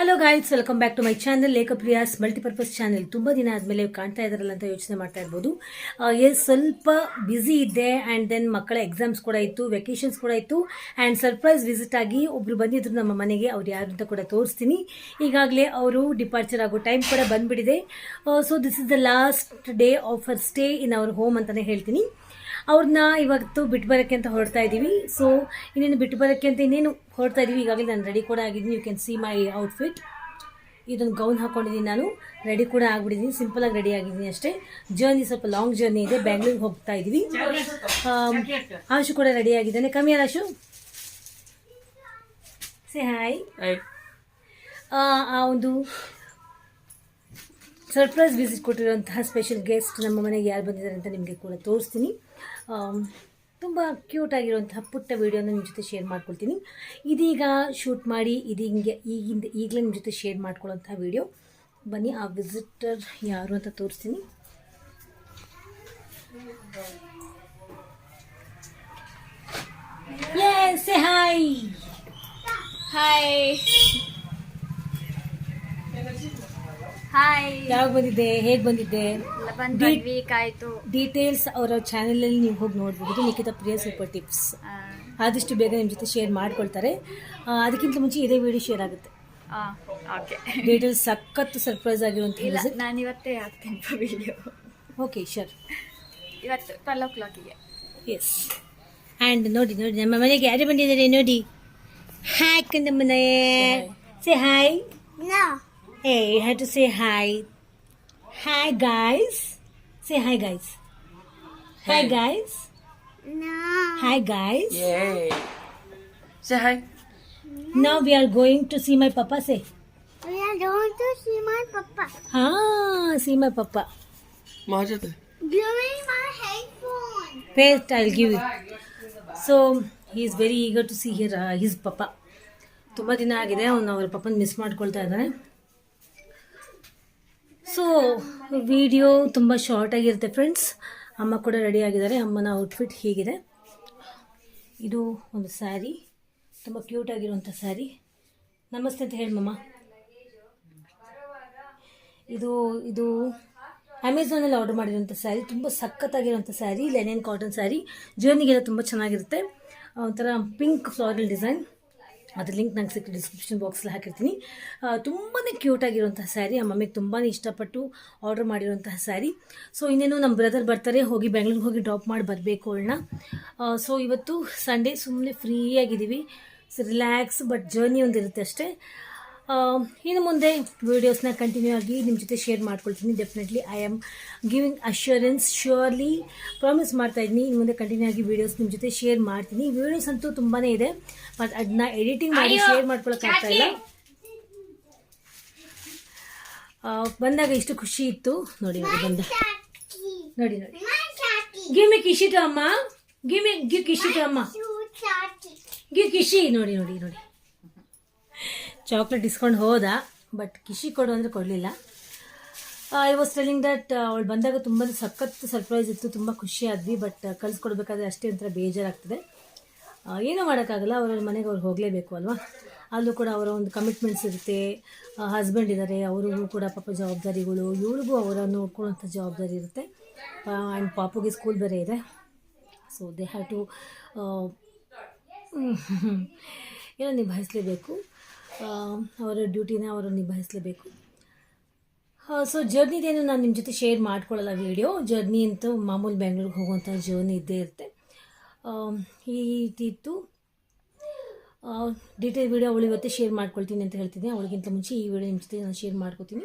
Hello guys welcome back to my channel Lekhapriyas multipurpose channel ತುಂಬ ದಿನ ಆದಮೇಲೆ ಕಾಣ್ತಾ ಇದ್ದಾರಲ್ಲ ಅಂತ ಯೋಚನೆ ಮಾಡ್ತಾ ಇರ್ಬೋದು. ಸ್ವಲ್ಪ ಬ್ಯುಸಿ ಇದ್ದೆ ಆ್ಯಂಡ್ ದೆನ್ ಮಕ್ಕಳ ಎಕ್ಸಾಮ್ಸ್ ಕೂಡ ಇತ್ತು ವೆಕೇಷನ್ಸ್ ಕೂಡ ಇತ್ತು ಆ್ಯಂಡ್ ಸರ್ಪ್ರೈಸ್ ವಿಸಿಟ್ ಆಗಿ ಒಬ್ರು ಬಂದಿದ್ರು ನಮ್ಮ ಮನೆಗೆ. ಅವ್ರು ಯಾರು ಅಂತ ಕೂಡ ತೋರಿಸ್ತೀನಿ. ಈಗಾಗಲೇ ಅವರು ಡಿಪಾರ್ಚರ್ ಆಗೋ ಟೈಮ್ ಕೂಡ ಬಂದುಬಿಟ್ಟಿದೆ. So this is the last day of our stay in our home ಅಂತಲೇ ಹೇಳ್ತೀನಿ. ಅವ್ರನ್ನ ಇವತ್ತು ಬಿಟ್ಟು ಬರೋಕ್ಕೆ ಅಂತ ಹೊರಡ್ತಾ ಇದ್ದೀವಿ ಸೊ ಇನ್ನೇನು ಬಿಟ್ಟು ಬರೋಕ್ಕೆ ಅಂತ ಇನ್ನೇನು ಹೊರಡ್ತಾ ಇದ್ದೀವಿ ಈಗಾಗಲೇ ನಾನು ರೆಡಿ ಕೂಡ ಆಗಿದ್ದೀನಿ. You can see my outfit ಇದೊಂದು ಗೌನ್ ಹಾಕ್ಕೊಂಡಿದ್ದೀನಿ ನಾನು. ರೆಡಿ ಕೂಡ ಆಗಿಬಿಟ್ಟಿದ್ದೀನಿ. ಸಿಂಪಲಾಗಿ ರೆಡಿ ಆಗಿದ್ದೀನಿ ಅಷ್ಟೇ. ಜರ್ನಿ ಸ್ವಲ್ಪ ಲಾಂಗ್ ಜರ್ನಿ ಇದೆ. ಬ್ಯಾಂಗ್ಳೂರಿಗೆ ಹೋಗ್ತಾ ಇದ್ದೀವಿ ಆಶು ಕೂಡ ರೆಡಿ ಆಗಿದ್ದಾನೆ. ಕಮ್ಮಿ ಆಶು ಸೇ ಹಾಯ್ ಆ ಒಂದು ಸರ್ಪ್ರೈಸ್ ವಿಸಿಟ್ ಕೊಟ್ಟಿರುವಂತಹ ಸ್ಪೆಷಲ್ ಗೆಸ್ಟ್ ನಮ್ಮ ಮನೆಗೆ ಯಾರು ಬಂದಿದ್ದಾರೆ ಅಂತ ನಿಮಗೆ ಕೂಡ ತೋರಿಸ್ತೀನಿ. ತುಂಬ ಕ್ಯೂಟ್ ಆಗಿರುವಂತಹ ಪುಟ್ಟ ವಿಡಿಯೋನ ನಿಮ್ಮ ಜೊತೆ ಶೇರ್ ಮಾಡ್ಕೊಳ್ತೀನಿ. ಇದೀಗ ಶೂಟ್ ಮಾಡಿ ಇದೀಗ ಈಗಿಂದ ಈಗಲೇ ನಿಮ್ಮ ಜೊತೆ ಶೇರ್ ಮಾಡ್ಕೊಳ್ಳೋಂಥ ವಿಡಿಯೋ ಬನ್ನಿ, ಆ ವಿಸಿಟರ್ ಯಾರು ಅಂತ ತೋರಿಸ್ತೀನಿ. ಹಾಯ್ ಹಾಯ್ ಹಾಯ್ ಯಾವಾಗ ಬಂದಿದ್ದೆ? ಹೇಗೆ ಬಂದಿದ್ದೆ? ವೀಕ್ ಆಯ್ತು. ಡೀಟೇಲ್ಸ್ ಅವರ ಚಾನೆಲ್ ಅಲ್ಲಿ ನೀವು ಹೋಗಿ ನೋಡಬಹುದು ನಿಖಿತ ಪ್ರಿಯ ಸೂಪರ್ ಟಿಪ್ಸ್ ಆದಷ್ಟು ಬೇಗ ನಿಮ್ಮ ಜೊತೆ ಶೇರ್ ಮಾಡ್ಕೊಳ್ತಾರೆ. ಆ, ಅದಕ್ಕಿಂತ ಮುಂಚೆ ಇದೇ ವಿಡಿಯೋ ಶೇರ್ ಆಗುತ್ತೆ. ಆ, ಓಕೆ ಡೀಟೇಲ್ಸ್ ಸಖತ್ತು ಸರ್ಪ್ರೈಸ್ ಆಗಿರುವಂತ ನಾನು ಇವತ್ತೇ ಹಾಕ್ತೇನೆ ವಿಡಿಯೋ ಓಕೆ ಶೋರ್ ಇವತ್ತು ಟ್ವೆಲ್ ಓ ಕ್ಲಾಕಿಗೆ ಎಸ್ ಆ್ಯಂಡ್ ನೋಡಿ ನೋಡಿ ನಮ್ಮ ಮನೆಗೆ ಯಾರು ಬಂದಿದ್ದಾರೆ? ನೋಡಿ. ಹಾಯ್ ನಮ್ಮ ಮನೆ say hi A have to say hi hi guys say hi guys hi guys hi guys Yay. Say hi. Now we are going to see my papa. Say, We are going to see my papa. ah, see my papa. Mahajat. Give me my headphone. Wait, I'll give you. So he is very eager to see here uh, his papa. ತುಂಬ ದಿನ ಆಗಿದೆ ಅವನು ಅವ್ರ ಪಪ್ಪನ miss ಮಾಡ್ಕೊಳ್ತಾ ಇದ್ದಾನೆ so video ತುಂಬ short ಆಗಿರುತ್ತೆ friends ಅಮ್ಮ ಕೂಡ ರೆಡಿ ಆಗಿದ್ದಾರೆ. ಅಮ್ಮನ ಔಟ್ಫಿಟ್ ಹೀಗಿದೆ. ಇದು ಒಂದು ಸ್ಯಾರಿ ತುಂಬ ಕ್ಯೂಟ್ ಆಗಿರುವಂಥ ಸ್ಯಾರಿ ನಮಸ್ತೆ ಅಂತ ಹೇಳಮ್ಮ ಇದು ಇದು ಅಮೆಝಾನಲ್ಲಿ ಆರ್ಡರ್ ಮಾಡಿರೋಂಥ ಸ್ಯಾರಿ ತುಂಬ ಸಖತ್ತಾಗಿರುವಂಥ ಸ್ಯಾರಿ ಲೆನಿನ್ ಕಾಟನ್ ಸ್ಯಾರಿ ಜರ್ನಿಗೆಲ್ಲ ತುಂಬ ಚೆನ್ನಾಗಿರುತ್ತೆ. ಒಂಥರ ಪಿಂಕ್ ಫ್ಲಾರಲ್ ಡಿಸೈನ್ ಅದ್ರ ಲಿಂಕ್ ನಂಗೆ ಸಿಕ್ಕ ಡಿಸ್ಕ್ರಿಪ್ಷನ್ ಬಾಕ್ಸಲ್ಲಿ ಹಾಕಿರ್ತೀನಿ. ತುಂಬಾ ಕ್ಯೂಟ್ ಆಗಿರುವಂತಹ ಸ್ಯಾರಿ ಆ ಮಮ್ಮಿಗೆ ತುಂಬಾ ಇಷ್ಟಪಟ್ಟು ಆರ್ಡರ್ ಮಾಡಿರುವಂತಹ ಸ್ಯಾರಿ ಸೊ ಇನ್ನೇನು ನಮ್ಮ ಬ್ರದರ್ ಬರ್ತಾರೆ, ಹೋಗಿ ಬೆಂಗಳೂರಿಗೆ ಹೋಗಿ ಡ್ರಾಪ್ ಮಾಡಿ ಬರಬೇಕು ಅವಳನ್ನ. ಸೊ ಇವತ್ತು ಸಂಡೇ ಸುಮ್ಮನೆ ಫ್ರೀಯಾಗಿದ್ದೀವಿ ಸೊ ರಿಲ್ಯಾಕ್ಸ್ ಬಟ್ ಜರ್ನಿ ಒಂದಿರುತ್ತೆ ಅಷ್ಟೇ. ಇನ್ನು ಮುಂದೆ ವೀಡಿಯೋಸ್ನ ಕಂಟಿನ್ಯೂ ಆಗಿ ನಿಮ್ಮ ಜೊತೆ ಶೇರ್ ಮಾಡ್ಕೊಳ್ತೀನಿ. Definitely I am giving assurance surely promise ಮಾಡ್ತಾ ಇದ್ದೀನಿ. ಇನ್ನು ಮುಂದೆ ಕಂಟಿನ್ಯೂ ಆಗಿ ವಿಡಿಯೋಸ್ ನಿಮ್ಮ ಜೊತೆ ಶೇರ್ ಮಾಡ್ತೀನಿ. ವೀಡಿಯೋಸ್ ಅಂತೂ ತುಂಬಾ ಇದೆ. ಬಟ್ ಅದನ್ನ ಎಡಿಟಿಂಗ್ ಮಾಡಿ ಶೇರ್ ಮಾಡ್ಕೊಳಕ್ಕಾಗ್ತಾ ಇಲ್ಲ. ಆ, ಬಂದಾಗ ಎಷ್ಟು ಖುಷಿ ಇತ್ತು. ನೋಡಿ ನೋಡಿ ಬಂದ. ನೋಡಿ ನೋಡಿ. ಗಿಮಿ ಕಿಶಿಟು ಗಿವ್ ಮಿ ಕಿಶಿ ಅಮ್ಮ. ಗಿಮಿ ಗಿ ಗಿವ್ ಕಿಶಿ ಟು ಅಮ್ಮ. ಗಿ ಗಿವ್ ಕಿಶಿ ನೋಡಿ ನೋಡಿ ನೋಡಿ. ಚಾಕ್ಲೇಟ್ ಇಸ್ಕೊಂಡು ಹೋದ ಬಟ್ ಕಿಶಿ ಕೊಡು ಅಂದರೆ ಕೊಡಲಿಲ್ಲ. ಐ ವಾಸ್ ಟೆಲಿಂಗ್ ದಟ್ ಅವಳು ಬಂದಾಗ ತುಂಬ ಸಖತ್ ಸರ್ಪ್ರೈಸ್ ಇತ್ತು ತುಂಬ ಖುಷಿ ಆದ್ವಿ ಬಟ್ ಕಳಿಸ್ಕೊಡ್ಬೇಕಾದ್ರೆ ಅಷ್ಟೇ ಒಂಥರ ಬೇಜಾರಾಗ್ತದೆ. ಆ, ಏನೂ ಮಾಡೋಕ್ಕಾಗಲ್ಲ ಅವರ ಮನೆಗೆ ಅವ್ರು ಹೋಗಲೇಬೇಕು ಅಲ್ವಾ? ಅಲ್ಲೂ ಕೂಡ ಅವರ ಒಂದು ಕಮಿಟ್ಮೆಂಟ್ಸ್ ಇರುತ್ತೆ. ಹಸ್ಬೆಂಡ್ ಇದ್ದಾರೆ ಅವ್ರಿಗೂ ಕೂಡ ಪಾಪ ಜವಾಬ್ದಾರಿಗಳು ಇವ್ರಿಗೂ ಅವರ ನೋಡ್ಕೊಳ್ಳೋಂಥ ಜವಾಬ್ದಾರಿ ಇರುತ್ತೆ. ಆ್ಯಂಡ್ ಪಾಪುಗೆ ಸ್ಕೂಲ್ ಬೇರೆ ಇದೆ. ಸೊ ದೇ ಹ್ಯಾವ್ ಟು ಏನೋ ನಿಭಾಯಿಸಲೇಬೇಕು. ಅವರ ಡ್ಯೂಟಿನ ಅವರು ನಿಭಾಯಿಸಲೇಬೇಕು. ಸೊ ಜರ್ನಿದೇನು ನಾನು ನಿಮ್ಮ ಜೊತೆ ಶೇರ್ ಮಾಡ್ಕೊಳ್ಳಲ್ಲ ವೀಡಿಯೋ ಜರ್ನಿ ಅಂತೂ ಮಾಮೂಲಿ ಬೆಂಗಳೂರಿಗೆ ಹೋಗುವಂಥ ಜರ್ನಿ ಇದ್ದೇ ಇರುತ್ತೆ. ಈ ಡೀಟೇಲ್ ವೀಡಿಯೋ ಅವಳು ಇವತ್ತೇ ಶೇರ್ ಮಾಡ್ಕೊಳ್ತೀನಿ ಅಂತ ಹೇಳ್ತೀನಿ ಅವಳಿಗಿಂತ ಮುಂಚೆ ಈ ವಿಡಿಯೋ ನಿಮ್ಮ ಜೊತೆ ನಾನು ಶೇರ್ ಮಾಡ್ಕೊತೀನಿ.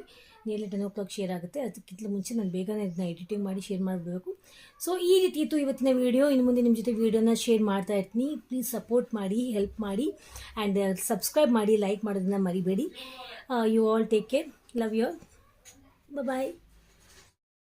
Nearly ten o'clock share ಆಗುತ್ತೆ. ಅದಕ್ಕಿಂತ ಮುಂಚೆ ನಾನು ಬೇಗನೆ ಇದನ್ನ ಎಡಿಟಿಂಗ್ ಮಾಡಿ ಶೇರ್ ಮಾಡಬೇಕು ಸೊ ಈ ರೀತಿ ಇತ್ತು ಇವತ್ತಿನ ವೀಡಿಯೋ ಇನ್ನು ಮುಂದೆ ನಿಮ್ಮ ಜೊತೆ ವೀಡಿಯೋನ ಶೇರ್ ಮಾಡ್ತಾ ಇರ್ತೀನಿ. ಪ್ಲೀಸ್ ಸಪೋರ್ಟ್ ಮಾಡಿ ಹೆಲ್ಪ್ ಮಾಡಿ ಆ್ಯಂಡ್ ಸಬ್ಸ್ಕ್ರೈಬ್ ಮಾಡಿ ಲೈಕ್ ಮಾಡೋದನ್ನ ಮರಿಬೇಡಿ. You all take care love you all bye